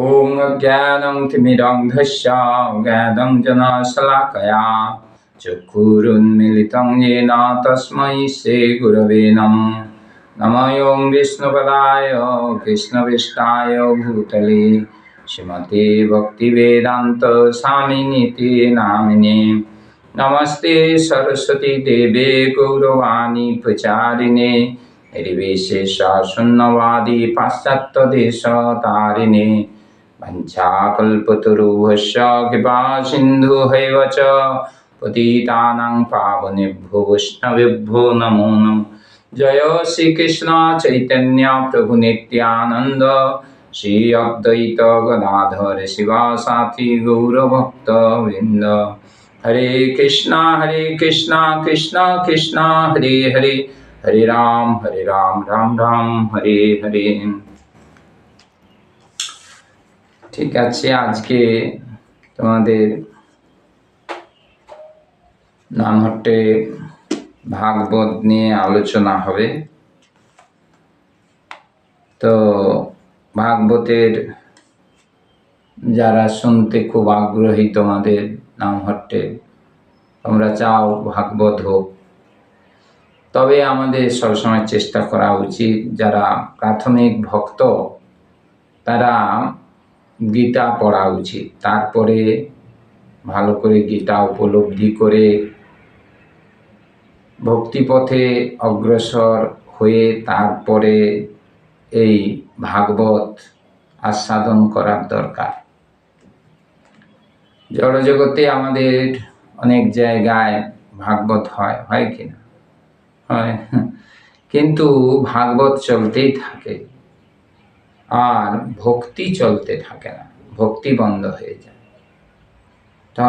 ॐ ज्ञानं तिमिरन्धस्य ज्ञानं जनाशलाकया चक्षुरुन्मिलितं येन तस्मै श्रीगुरवे नमः नमः। ॐ विष्णुपदाय, कृष्णविष्टाय भूतले। श्रीमते भक्तिवेदान्तस्वामिनीति नामिने। नमस्ते सरस्वती देवे, गौरवाणी प्रचारिणे। निर्विशेषशून्यवादी पाश्चात्यदेशतारिणे वञ्चाकल्पतरुभ्यश्च कृपा सिन्धुहैव च पतितानां पावनेभ्यो वैष्णवेभ्यो नमो नमः जय श्रीकृष्ण चैतन्य प्रभु नित्यानन्द श्री अद्वैत गदाधर शिवा साथी गौरभक्तवृन्द हरे कृष्णा हरे कृष्णा कृष्णा कृष्णा हरे हरे हरे राम हरे राम राम राम हरे हरे ঠিক আছে, আজকে তোমাদের নামহট্টে ভাগবত নিয়ে আলোচনা হবে। তো ভাগবতের যারা শুনতে খুব আগ্রহী তোমাদের নামহট্টে, তোমরা চাও ভাগবত হোক। তবে আমাদের সবসময় চেষ্টা করা উচিত, যারা প্রাথমিক ভক্ত, তারা গীতা পড়া উচিত। তারপরে ভালো করে গীতা উপলব্ধি করে ভক্তিপথে অগ্রসর হয়ে তারপরে এই ভাগবত আস্বাদন করার দরকার। জড়জগতে আমাদের অনেক জায়গায় ভাগবত হয় হয় কিনা? হয়। কিন্তু ভাগবত চলতেই থাকে। আর ভক্তি চলতে থাকে না, ভক্তি বন্ধ হয়ে যায়। তো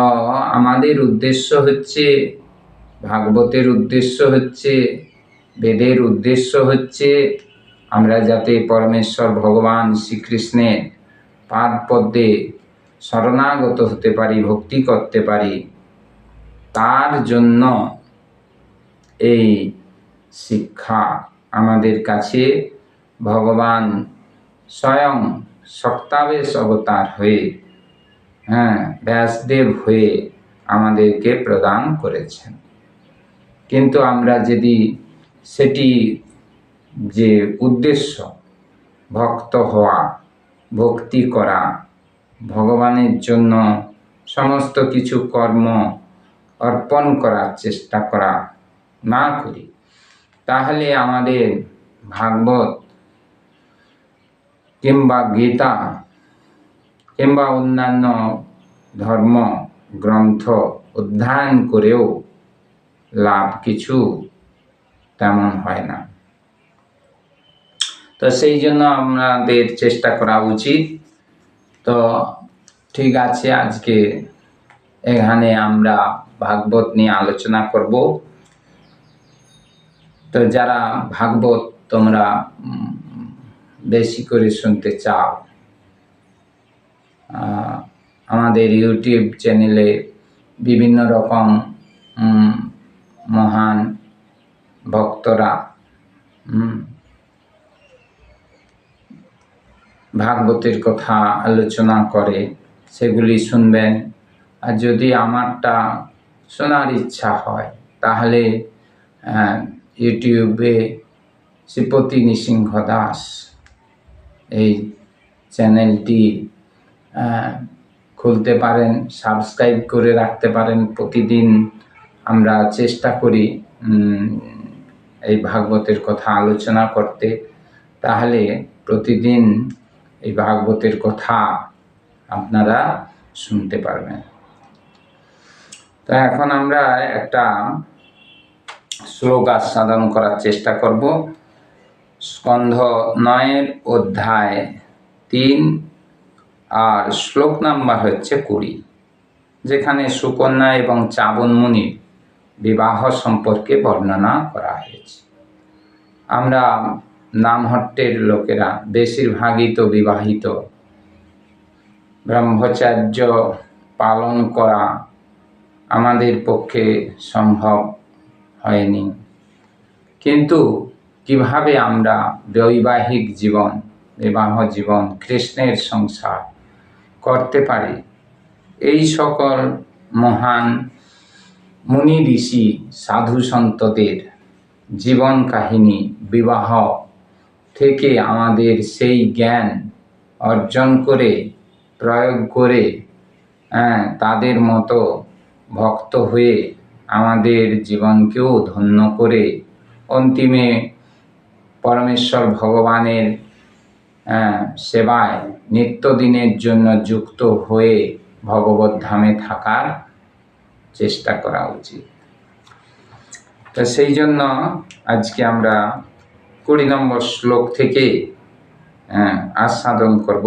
আমাদের উদ্দেশ্য হচ্ছে, ভাগবতের উদ্দেশ্য হচ্ছে, বেদের উদ্দেশ্য হচ্ছে, আমরা যাতে পরমেশ্বর ভগবান শ্রীকৃষ্ণের পাদ পদ্মে শরণাগত হতে পারি, ভক্তি করতে পারি, তার জন্য এই শিক্ষা আমাদের কাছে ভগবান স্বয়ং সপ্তাবেশ অবতার হয়ে হ্যাঁ ব্যাসদেব হয়ে আমাদেরকে প্রদান করেছেন। কিন্তু আমরা যদি সেটি যে উদ্দেশ্য, ভক্ত হওয়া, ভক্তি করা, ভগবানের জন্য সমস্ত কিছু কর্ম অর্পণ করার চেষ্টা করা না করি, তাহলে আমাদের ভাগবত কিংবা গীতা কিংবা অন্যান্য ধর্ম, গ্রন্থ অধ্যয়ন করেও লাভ কিছু তেমন হয় না। তো সেই জন্য আমাদের চেষ্টা করা উচিত। তো ঠিক আছে, আজকে এখানে আমরা ভাগবত নিয়ে আলোচনা করব। তো যারা ভাগবত তোমরা বেশি করে শুনতে চাও আমাদের ইউটিউব চ্যানেলে বিভিন্ন রকম মহান ভক্তরা ভাগবতের কথা আলোচনা করে সেগুলি শুনবেন। আর যদি আমারটা শোনার ইচ্ছা হয়, তাহলে ইউটিউবে শ্রীপতি নৃসিংহ দাস এই চ্যানেলটি খুলতে পারেন, সাবস্ক্রাইব করে রাখতে পারেন প্রতিদিন। আমরা চেষ্টা করি এই ভাগবতের কথা আলোচনা করতে। তাহলে প্রতিদিন এই ভাগবতের কথা আপনারা শুনতে পারবেন। তো এখন আমরা একটা শ্লোক আস্বাদন করার চেষ্টা করব। স্কন্ধ নয়ের অধ্যায় তিন আর শ্লোক নাম্বার হচ্ছে কুড়ি, যেখানে সুকন্যা এবং চাবন মুনির বিবাহ সম্পর্কে বর্ণনা করা হয়েছে। আমরা নামহট্টের লোকেরা বেশিরভাগই তো বিবাহিত। ব্রহ্মচার্য পালন করা আমাদের পক্ষে সম্ভব হয়নি। কিন্তু কীভাবে আমরা বৈবাহিক জীবন বিবাহ জীবন কৃষ্ণের সংসার করতে পারি? এই সকল মহান মুনি ঋষি সাধু সন্তদের জীবন কাহিনী বিবাহ থেকে আমাদের সেই জ্ঞান অর্জন করে প্রয়োগ করে হ্যাঁ, তাদের মতো ভক্ত হয়ে আমাদের জীবনকেও ধন্য করে অন্তিমে পরমেশ্বর ভগবানের সেবায় নিত্যদিনের জন্য যুক্ত হয়ে ভগবত ধামে থাকার চেষ্টা করা উচিত। তো সেই জন্য আজকে আমরা কুড়ি নম্বর শ্লোক থেকে আস্বাদন করব।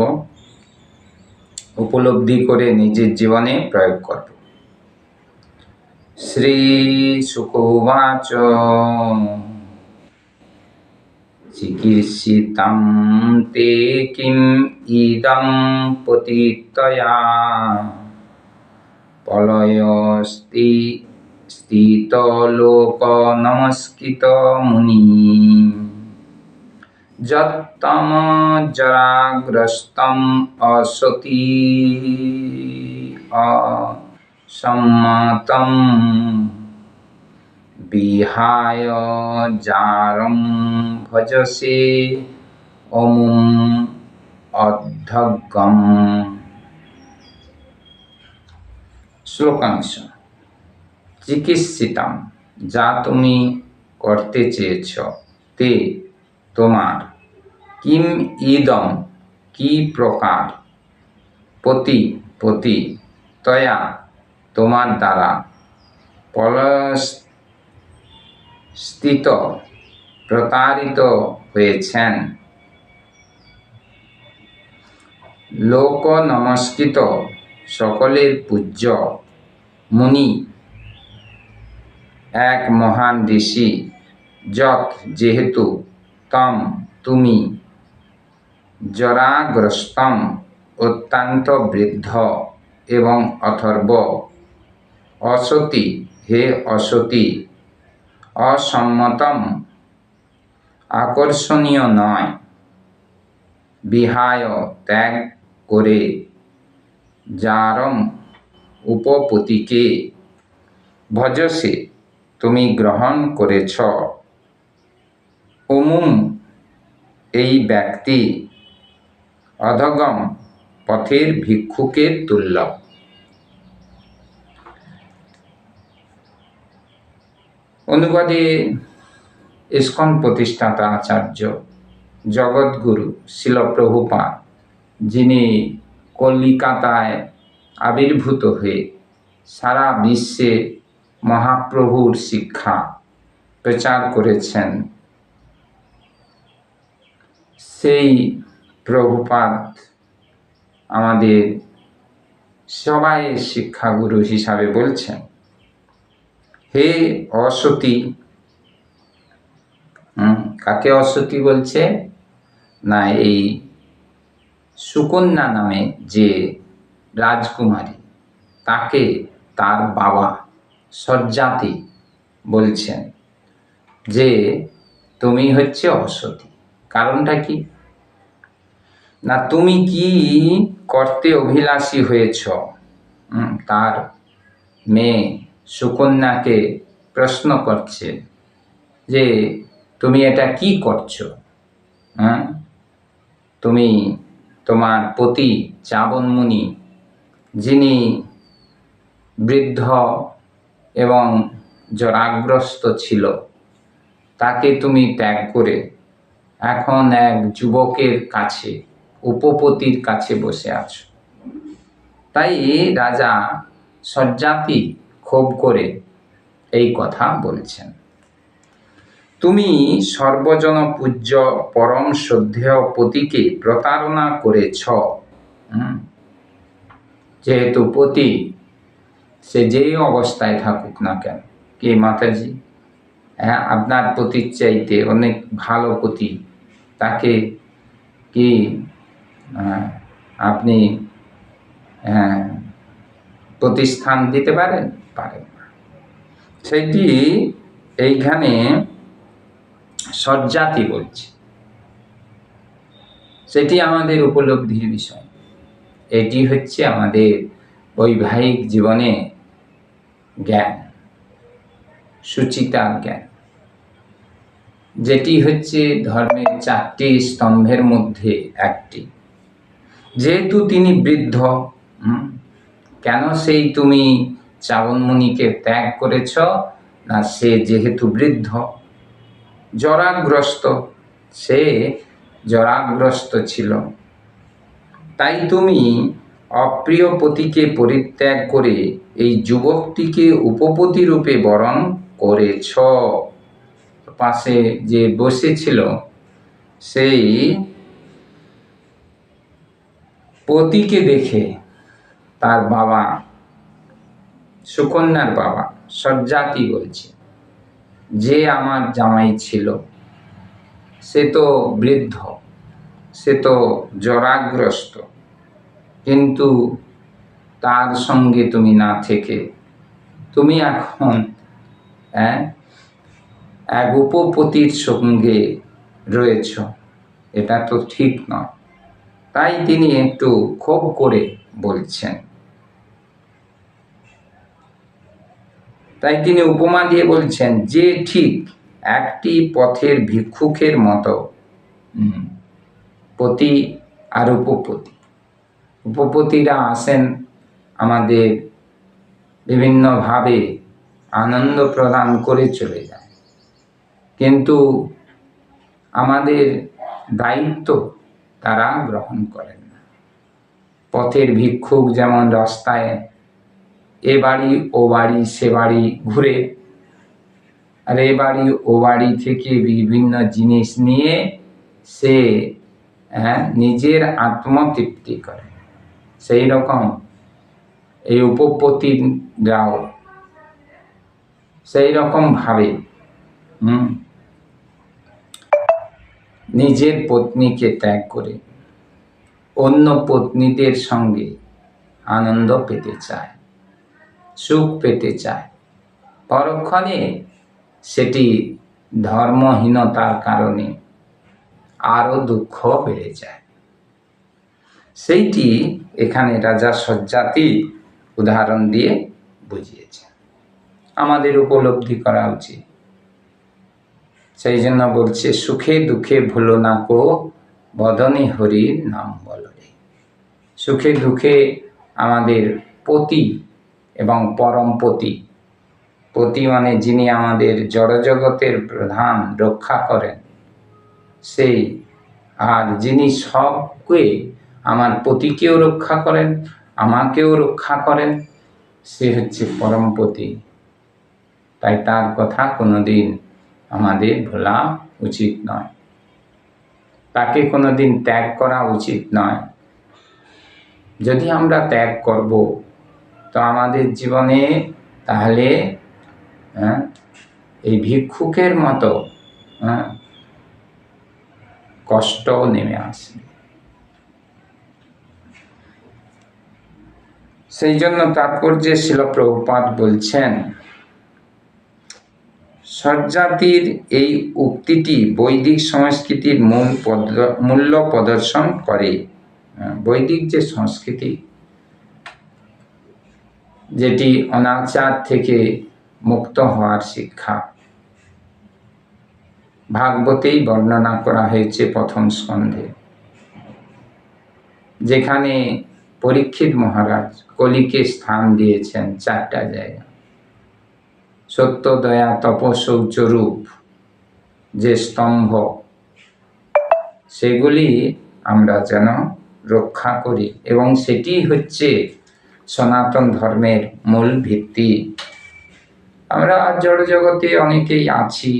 উপলব্ধি করে নিজের জীবনে প্রয়োগ করব। শ্রী সুকোবাচ। চিকিৎসিতম তে কিম ইদম পতিতয়া পলয়স্তি স্থিতলোক নমস্কৃত মুনি যত্তম জরাগ্রস্তম অসতি অসম্মতম বিহায় জারম ভজসে অমুম অর্ধগম শ্লোকাংশ। চিকিৎসিতাম, যা তুমি করতে চেয়েছ, তে তোমার কিম ইদম কি প্রকার? পতি পতি, তয়া তোমার দ্বারা পলস্থিত প্রতারিত হয়েছেন। লোক নমস্কৃত সকলের পূজ্য মুনি, এক মহান ঋষি, যত যেহেতু তম তুমি, জরাগ্রস্তম অত্যন্ত বৃদ্ধ এবং অথর্ব। অসতী হে অসতী অসম্মতম। আকর্ষণীয় নয়। বিহায় ত্যাগ করে যারম উপপতিকে। ভজসে তুমি গ্রহণ করেছ। উমুম এই ব্যক্তি অধগম পথের ভিক্ষুকের তুল্য অনুবাদে ইস্কন প্রতিষ্ঠাতা আচার্য জগৎগুরু শিলপ্রভুপা যিনি কলিকাতায় আবির্ভূত হয়ে সারা বিশ্বে মহাপ্রভুর শিক্ষা প্রচার করেছেন। সেই প্রভুপাত আমাদের সবাই শিক্ষাগুরু হিসাবে বলছেন। হে অসতী। কাকে অসতী বলছে? না, এই সুকন্যা নামে যে রাজকুমারী, তাকে তার বাবা সজ্জাতি বলছেন, যে তুমি হচ্ছে অসতী। কারণটা কি? না, তুমি কি করতে অভিলাষী হয়েছ? তার মেয়ে সুকন্যাকে প্রশ্ন করছে যে, তুমি এটা কি করছ? হ্যাঁ? তুমি তোমার পতি চাবনমুনি, যিনি বৃদ্ধ এবং জরাগ্রস্ত ছিল, তাকে তুমি ত্যাগ করে এখন এক যুবকের কাছে, উপপতির কাছে বসে আছো। তাই রাজা সজ্জাতি ক্ষোভ করে এই কথা বলছেন। তুমি সর্বজন পূজ্য পরম শ্রদ্ধেয় পতিকে প্রতারণা করেছ। যেহেতু পতি সে যেই অবস্থায় থাকুক না কেন। কে মাতাজি? হ্যাঁ আপনার পতির চাইতে অনেক ভালো পতি। তাকে কি আপনি হ্যাঁ, প্রতিষ্ঠান দিতে পারেন? পারেন সেটি এইখানে সজ্জাতি বলছে। সেটি আমাদের উপলব্ধির বিষয়। এটি হচ্ছে আমাদের বৈবাহিক জীবনে জ্ঞান, সুচিতার জ্ঞান। যেটি হচ্ছে ধর্মের চারটি স্তম্ভের মধ্যে একটি। যেহেতু তিনি বৃদ্ধ কেন সেই তুমি চাবনমণিকে ত্যাগ করেছ, না সে যেহেতু বৃদ্ধ? জরাগ্রস্ত, সে জরাগ্রস্ত ছিল। তাই তুমি অপ্রিয় পতিকে পরিত্যাগ করে এই যুবকটিকে উপপতি রূপে বরণ করেছ। পাশে যে বসেছিল, সেই পতিকে দেখে তার বাবা সুকন্যার বাবা, সজ্জাতি বলছে। যে আমার জামাই ছিল, সে তো বৃদ্ধ, সে তো জরাগ্রস্ত। কিন্তু তার সঙ্গে তুমি না থেকে, তুমি এখন এক উপপতির সঙ্গে রয়েছ। এটা তো ঠিক নয়। তাই তিনি একটু ক্ষোভ করে বলছেন। তাই তিনি উপমা দিয়ে বলছেন, যে ঠিক একটি পথের ভিক্ষুকের মতো। পতি আর উপপতি। উপপতিরা আসেন আমাদের বিভিন্নভাবে আনন্দ প্রদান করে চলে যায়। কিন্তু আমাদের দায়িত্ব তারা গ্রহণ করেন না। পথের ভিক্ষুক যেমন রাস্তায় এ বাড়ি ও বাড়ি সে বাড়ি ঘুরে। আর এ বাড়ি ও বাড়ি থেকে বিভিন্ন জিনিস নিয়ে সে হ্যাঁ, নিজের আত্মতৃপ্তি করে। সেই রকম এই উপপতিরাও সেই রকম ভাবে হুম, নিজের পত্নীকে ত্যাগ করে অন্য পত্নীদের সঙ্গে আনন্দ পেতে চায়। সুখ পেতে চায়। পরক্ষণে সেটি ধর্মহীনতার কারণে আরও দুঃখ বেড়ে যায়। সেইটি এখানে রাজা সজ্জাতি উদাহরণ দিয়ে বুঝিয়েছে আমাদের উপলব্ধি করা উচিত। সেই জন্য বলছে, সুখে দুঃখে ভুলো না কো, বদনে হরির নাম বলরে সুখে দুঃখে আমাদের পতি এবং পরম পতি। মানে যিনি আমাদের জড়জগতের প্রধান রক্ষা করেন। সেই, আর যিনি সবকে আমার পতিকেও রক্ষা করেন, আমাকেও রক্ষা করেন, সে হচ্ছে পরমপতি তাই তার কথা কোনোদিন আমাদের ভোলা উচিত নয়। তাকে কোনোদিন ত্যাগ করা উচিত নয়। যদি আমরা ত্যাগ করব তো আমাদের জীবনে তাহলে হ্যাঁ, এই ভিক্ষুকের মতো হ্যাঁ, কষ্ট নেমে আসে। সেই জন্য তাৎপর্যে শিল প্রভুপাত বলছেন সজ্জাতির এই উক্তিটি বৈদিক সংস্কৃতির মূল মূল্য প্রদর্শন করে। আহ, বৈদিক যে সংস্কৃতি যেটি অনাচার থেকে মুক্ত হওয়ার শিক্ষা। ভাগবতেই বর্ণনা করা হয়েছে প্রথম স্কন্ধে। যেখানে পরীক্ষিত মহারাজ কলিকে স্থান দিয়েছেন চারটা জায়গা। সত্য, দয়া তপ রূপ, যে স্তম্ভ, সেগুলি আমরা যেন রক্ষা করি এবং সেটি হচ্ছে সনাতন ধর্মের মূল ভিত্তি। আমরা জড়জগতে অনেকেই আছি।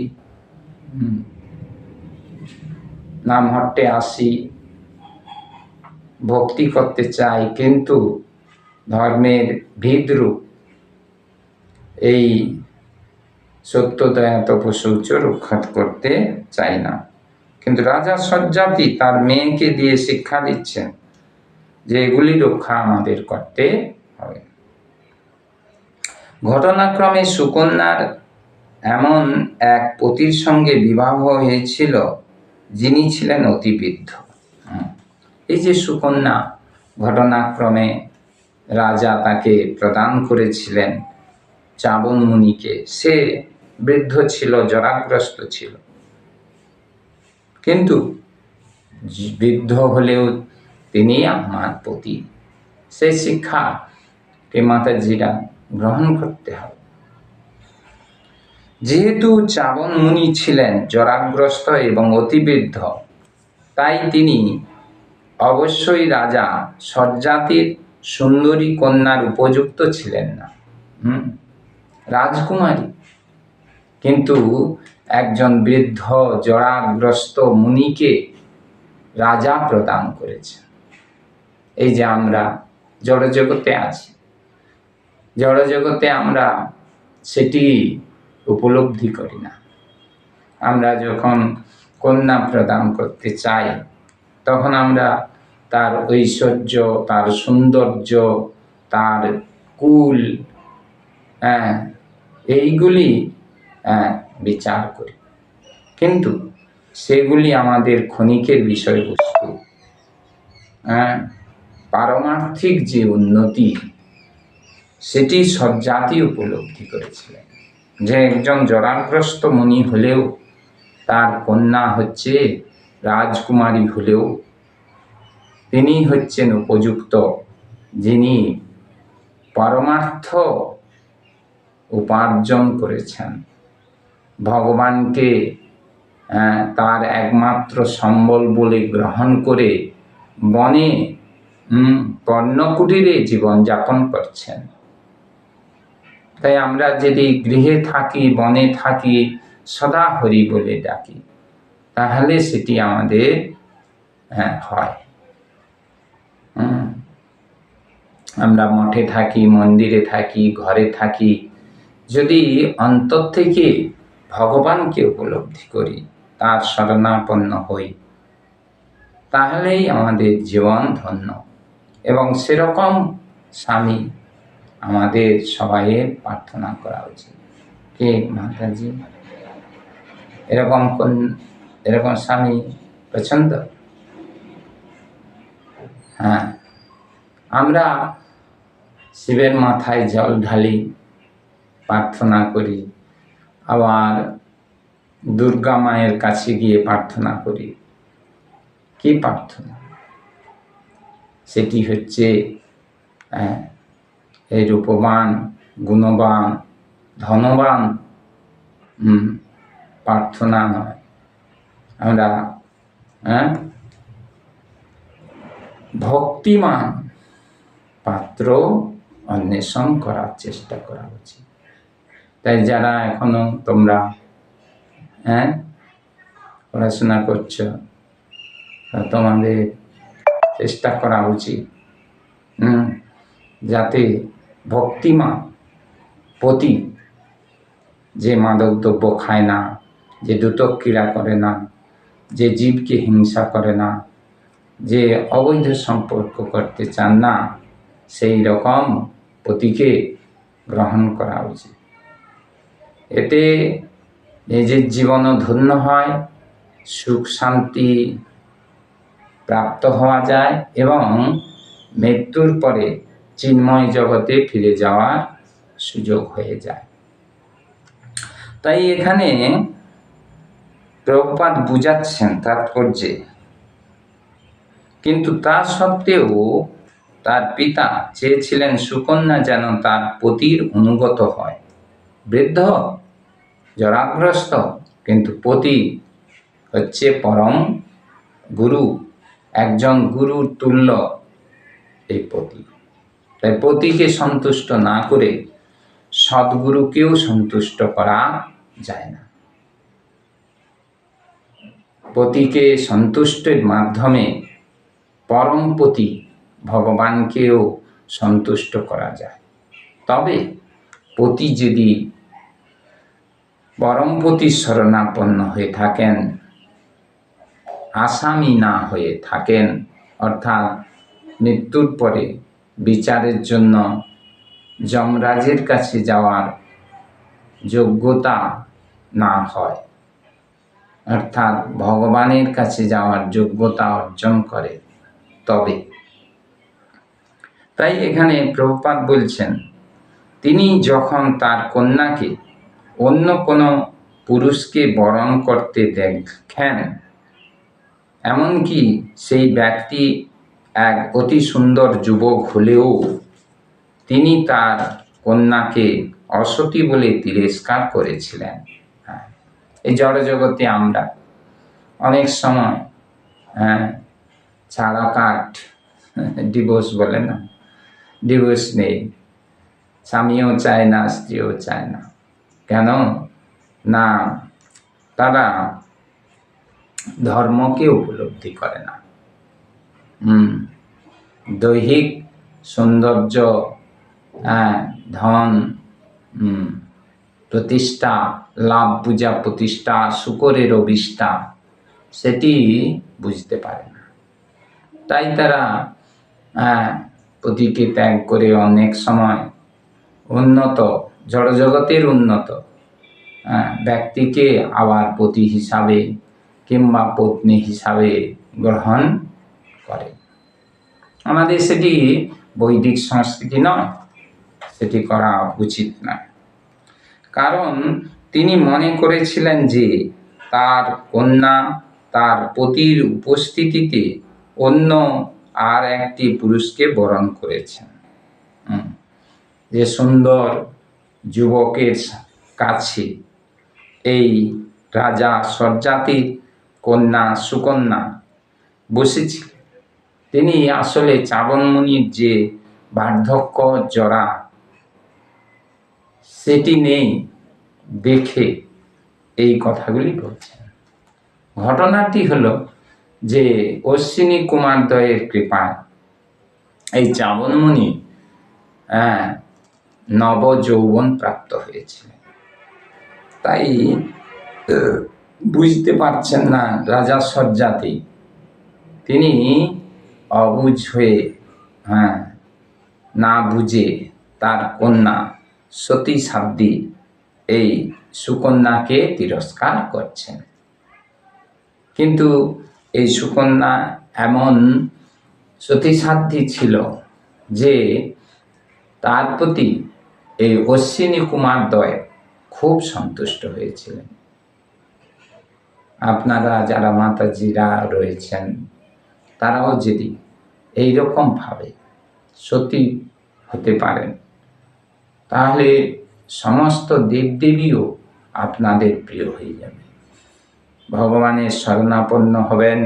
নামহট্টে আসি। ভক্তি করতে চাই, কিন্তু ধর্মের ভিদরূপ এই সত্য দয়া তপশৌচ রক্ষা করতে চাই না। কিন্তু রাজা সজ্জাতি তার মেয়েকে দিয়ে শিক্ষা দিচ্ছেন। যে এগুলি রক্ষা আমাদের করতে হবে। ঘটনাক্রমে সুকন্যার এমন এক পতির সঙ্গে বিবাহ হয়েছিল, যিনি ছিলেন অতিবৃদ্ধ। এই যে সুকন্যা ঘটনাক্রমে রাজা তাকে প্রদান করেছিলেন চাবন মুনিকে, সে বৃদ্ধ ছিল, জরাগ্রস্ত ছিল। কিন্তু বৃদ্ধ হলেও তিনি আমার প্রতি সেই শিক্ষাকে মাতাজিরা গ্রহণ করতে হবে। যেহেতু চাবন মুনি ছিলেন জরাগ্রস্ত এবং অতিবৃদ্ধ, তাই তিনি অবশ্যই রাজা সজ্জাতির সুন্দরী কন্যার উপযুক্ত ছিলেন না। রাজকুমারী। কিন্তু একজন বৃদ্ধ জরাগ্রস্ত মুনিকে রাজা প্রদান করেছে এই যে আমরা জড়জগতে আছি। জড়জগতে আমরা সেটি উপলব্ধি করি না। আমরা যখন কন্যা প্রদান করতে চাই, তখন আমরা তার ঐশ্বর্য, তার সৌন্দর্য, তার কুল হ্যাঁ এইগুলি হ্যাঁ বিচার করি। কিন্তু সেগুলি আমাদের ক্ষণিকের বিষয়বস্তু হ্যাঁ পারমার্থিক যে উন্নতি, সেটি সব জাতি উপলব্ধি করেছিলেন। যে একজন জরাগ্রস্ত মুনি হলেও, তার কন্যা হচ্ছে রাজকুমারী হলেও, তিনি হচ্ছেন উপযুক্ত, যিনি পরমার্থ উপার্জন করেছেন। ভগবানকে তার একমাত্র সম্বল বলে গ্রহণ করে বনে কর্ণকুটিরে জীবনযাপন করছেন। তাই আমরা যদি গৃহে থাকি বনে থাকি সদা হরি বলে ডাকি তাহলে সেটি আমাদের হ্যাঁ, হয়। আমরা মঠে থাকি মন্দিরে থাকি ঘরে থাকি যদি অন্তর থেকে ভগবানকে উপলব্ধি করি তার শরণাপন্ন হই তাহলেই আমাদের জীবন ধন্য। এবং সেরকম স্বামী আমাদের সবাইয়ের প্রার্থনা করা উচিত। কে? মাতাজি। এরকম কোন, এরকম স্বামী পছন্দ? হ্যাঁ। আমরা শিবের মাথায় জল ঢালি, প্রার্থনা করি, আবার দুর্গা মায়ের কাছে গিয়ে প্রার্থনা করি। কি প্রার্থনা? সেটি হচ্ছে হ্যাঁ এই রূপবান গুণবান, ধনবান প্রার্থনা নয়। আমরা হ্যাঁ ভক্তিমান পাত্র অন্বেষণ করার চেষ্টা করা উচিত। তাই যারা এখনও তোমরা হ্যাঁ পড়াশোনা করছ তোমাদের চেষ্টা করা উচিত। যাতে ভক্তিমা পতি যে মাদক দ্রব্য খায় না, যে দুতক ক্রীড়া করে না, যে জীবকে হিংসা করে না, যে অবৈধ সম্পর্ক করতে চান না, সেই রকম পতিকে গ্রহণ করা উচিত। এতে নিজের জীবনও ধন্য হয়, সুখ শান্তি প্রাপ্ত হওয়া যায় এবং মৃত্যুর পরে চিন্ময় জগতে ফিরে যাওয়ার সুযোগ হয়ে যায়। তাই এখানে প্রপাত বুঝাচ্ছেন তাৎপর্যে। কিন্তু তা সত্ত্বেও তার পিতা চেয়েছিলেন সুকন্যা যেন তার পতির অনুগত হয়। বৃদ্ধ, জরাগ্রস্ত, কিন্তু পতি হচ্ছে পরম গুরু। একজন গুরুর তুল্য এই পতি। তাই পতিকে সন্তুষ্ট না করে সদ্গুরুকেও সন্তুষ্ট করা যায় না। পতিকে সন্তুষ্টের মাধ্যমে পরমপতি ভগবানকেও সন্তুষ্ট করা যায়। তবে পতি যদি পরমপতি শরণাপন্ন হয়ে থাকেন আসামি না হয়ে থাকেন। অর্থাৎ মৃত্যুর পরে বিচারের জন্য যমরাজের কাছে যাওয়ার যোগ্যতা না হয়। অর্থাৎ ভগবানের কাছে যাওয়ার যোগ্যতা অর্জন করে তবে। তাই এখানে প্রভুপাত বলছেন, তিনি যখন তার কন্যাকে অন্য কোনো পুরুষকে বরণ করতে দেখেন এমনকি সেই ব্যক্তি এক অতি সুন্দর যুবক হলেও তিনি তার কন্যাকে অসতী বলে তিরস্কার করেছিলেন। হ্যাঁ এই জড়জগতে আমরা অনেক সময় হ্যাঁ ছাড়া কাঠ ডিভোর্স বলে না ডিভোর্স নেই। স্বামীও চায় না, স্ত্রীও চায় না। কেন? না, তারা ধর্মকে উপলব্ধি করে না। হুম। দৈহিক সৌন্দর্য হ্যাঁ ধন হুম, প্রতিষ্ঠা লাভ পূজা প্রতিষ্ঠা শুকরের অভিষ্ঠা সেটি বুঝতে পারে না। তাই তারা হ্যাঁ, পতিকে ত্যাগ করে অনেক সময় উন্নত জড়জগতের উন্নত ব্যক্তিকে আবার পতি হিসাবে কিংবা পত্নী হিসাবে গ্রহণ করে। আমাদের সেটি বৈদিক সংস্কৃতি নয়, সেটি করা উচিত নয় কারণ তিনি মনে করেছিলেন যে তার কন্যা তার পতির উপস্থিতিতে অন্য আর একটি পুরুষকে বরণ করেছেন। যে সুন্দর যুবকের কাছে এই রাজা সজ্জাতির কন্যা, সুকন্যা বসেছিলেন তিনি আসলে চাবনমণির যে বার্ধক্য জরা, সেটি নেই দেখে এই কথাগুলি বলছেন। ঘটনাটি হলো যে অশ্বিনী কুমারদ্বয়ের কৃপায় এই চাবনমণি নব যৌবন প্রাপ্ত হয়েছিলেন। তাই বুঝতে পারছেন না রাজা সজ্জাতি তিনি অবুঝ হয়ে হ্যাঁ না বুঝে তার কন্যা সতী সাধ্বী এই সুকন্যাকে তিরস্কার করছেন। কিন্তু এই সুকন্যা এমন সতীসাধ্যী ছিল যে তার প্রতি এই অশ্বিনী কুমার দয় খুব সন্তুষ্ট হয়েছিলেন। আপনারা যারা মাতাজিরা রয়েছেন, তারাও যদি এইরকম ভাবে সতী হতে পারেন, তাহলে সমস্ত দেবদেবীও আপনাদের প্রিয় হয়ে যাবে। ভগবানের শরণাপন্ন হবেন,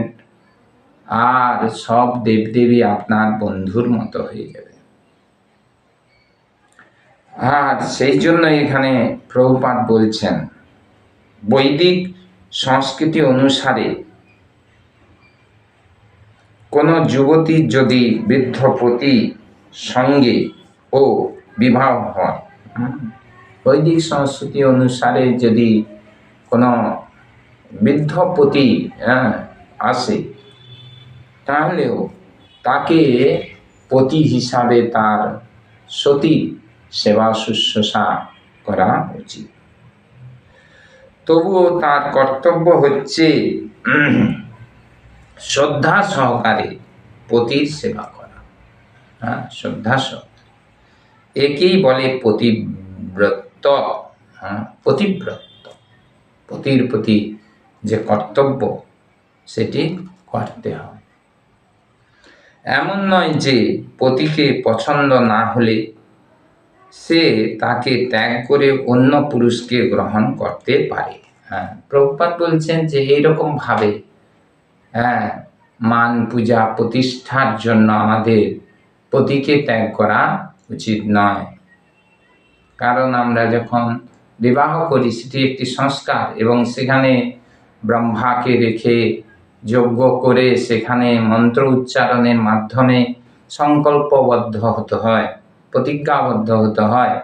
আর সব দেবদেবী আপনার বন্ধুর মতো হয়ে যাবে। আর সেই জন্য এখানে প্রভুপাত বলছেন, বৈদিক সংস্কৃতি অনুসারে কোনো যুবতীর যদি বৃদ্ধপতি সঙ্গে ও বিবাহ হয় বৈদিক সংস্কৃতি অনুসারে যদি কোনো বৃদ্ধপতি হ্যাঁ, আসে তাহলেও তাকে পতি হিসাবে তার সতী সেবা শুশ্রূষা করা উচিত। তবুও তার কর্তব্য হচ্ছে শ্রদ্ধা সহকারে পতির সেবা করা। হ্যাঁ শ্রদ্ধা সহকারে। একেই বলে পতিব্রত হ্যাঁ পতিব্রত পতির প্রতি যে কর্তব্য, সেটি করতে হবে। এমন নয় যে পতিকে পছন্দ না হলে সে তাকে ত্যাগ করে অন্য পুরুষকে গ্রহণ করতে পারে। হ্যাঁ প্রভুপাত বলছেন যে এইরকম ভাবে হ্যাঁ মান পূজা প্রতিষ্ঠার জন্য আমাদের পতিকে ত্যাগ করা উচিত নয়। কারণ আমরা যখন বিবাহ করি, সেটি একটি সংস্কার এবং সেখানে ব্রহ্মাকে রেখে যজ্ঞ করে সেখানে মন্ত্র উচ্চারণের মাধ্যমে সংকল্পবদ্ধ হতে হয়। প্রতিজ্ঞাবদ্ধ হতে হয়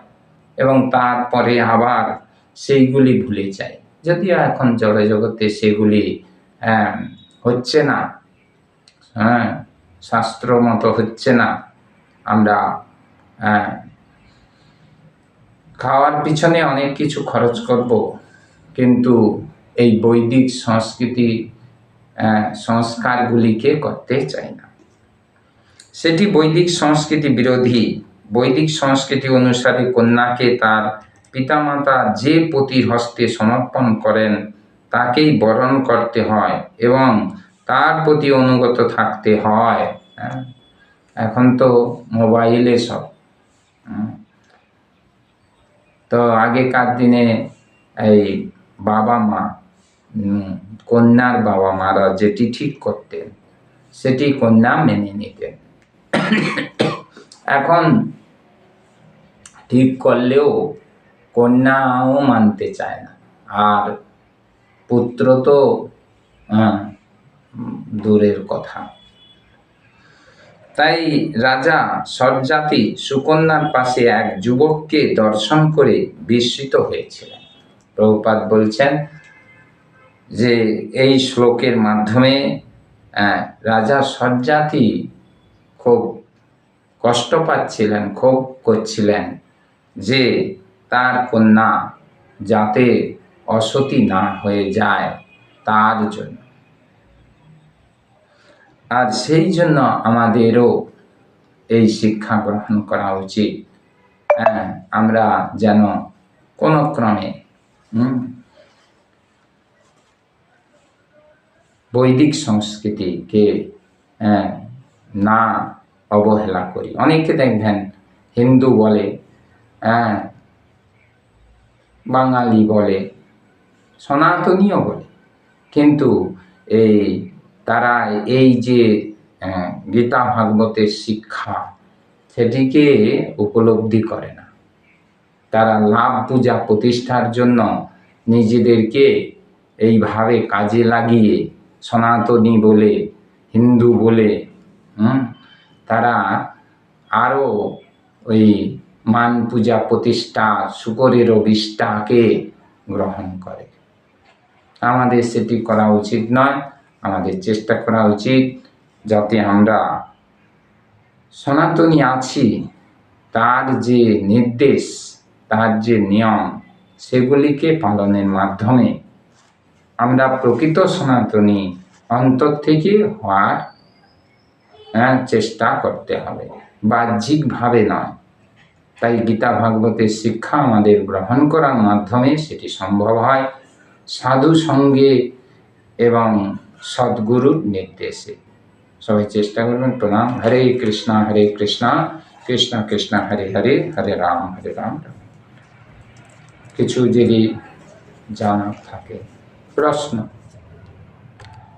এবং তারপরে আবার সেইগুলি ভুলে যায়। যদিও এখন জড়জগতে সেগুলি হচ্ছে না হ্যাঁ শাস্ত্র মতো হচ্ছে না, আমরা খাওয়ার পিছনে অনেক কিছু খরচ করব, কিন্তু এই বৈদিক সংস্কৃতি সংস্কারগুলিকে করতে চাই না। সেটি বৈদিক সংস্কৃতি বিরোধী বৈদিক সংস্কৃতি অনুসারে কন্যাকে তার পিতামাতা যে পতির হস্তে সমর্পণ করেন, তাকেই বরণ করতে হয় এবং তার প্রতি অনুগত থাকতে হয় হ্যাঁ। এখন তো মোবাইলে সব হুম। তো আগেকার দিনে এই বাবা মা কন্যার বাবা মারা যেটি ঠিক করতেন, সেটি কন্যা মেনে নিতেন এখন ঠিক করলেও কন্যাও মানতে চায় না। আর পুত্র তো আহ, দূরের কথা। তাই রাজা সরজাতি সুকন্যার পাশে এক যুবককে দর্শন করে বিস্মিত হয়েছিলেন। প্রভুপাত বলছেন যে এই শ্লোকের মাধ্যমে রাজা সজ্জাতি খুব কষ্ট পাচ্ছিলেন ক্ষোভ করছিলেন যে তার কন্যা যাতে অসতী না হয়ে যায় তার জন্য। আর সেই জন্য আমাদেরও এই শিক্ষা গ্রহণ করা উচিত। হ্যাঁ আমরা যেন কোনো ক্রমে বৈদিক সংস্কৃতিকে হ্যাঁ, না অবহেলা করি। অনেকে দেখবেন হিন্দু বলে হ্যাঁ বাঙালি বলে সনাতনীয় বলে। কিন্তু এই তারা এই যে গীতা ভাগবতের শিক্ষা সেটিকে উপলব্ধি করে না। তারা লাভ পূজা প্রতিষ্ঠার জন্য নিজেদেরকে এইভাবে কাজে লাগিয়ে সনাতনী বলে হিন্দু বলে হুম, তারা আরও ওই মান পূজা প্রতিষ্ঠা শুকরের বিষ্ঠাকে গ্রহণ করে। আমাদের সেটি করা উচিত নয়, আমাদের চেষ্টা করা উচিত যাতে আমরা সনাতনী আছি, তার যে নির্দেশ, তার যে নিয়ম, সেগুলিকে পালনের মাধ্যমে আমরা প্রকৃত সনাতনী অন্তর থেকে হওয়ার হ্যাঁ, চেষ্টা করতে হবে। বাহ্যিকভাবে নয়। তাই গীতা ভাগবতের শিক্ষা আমাদের গ্রহণ করার মাধ্যমে সেটি সম্ভব হয়। সাধু সঙ্গে এবং সদ্গুরুর নির্দেশে। সবাই চেষ্টা করবেন প্রণাম হরে কৃষ্ণা হরে কৃষ্ণা কৃষ্ণ কৃষ্ণ হরে হরে হরে রাম হরে রাম। রাম। কিছু যদি জানা থাকে প্রশ্ন।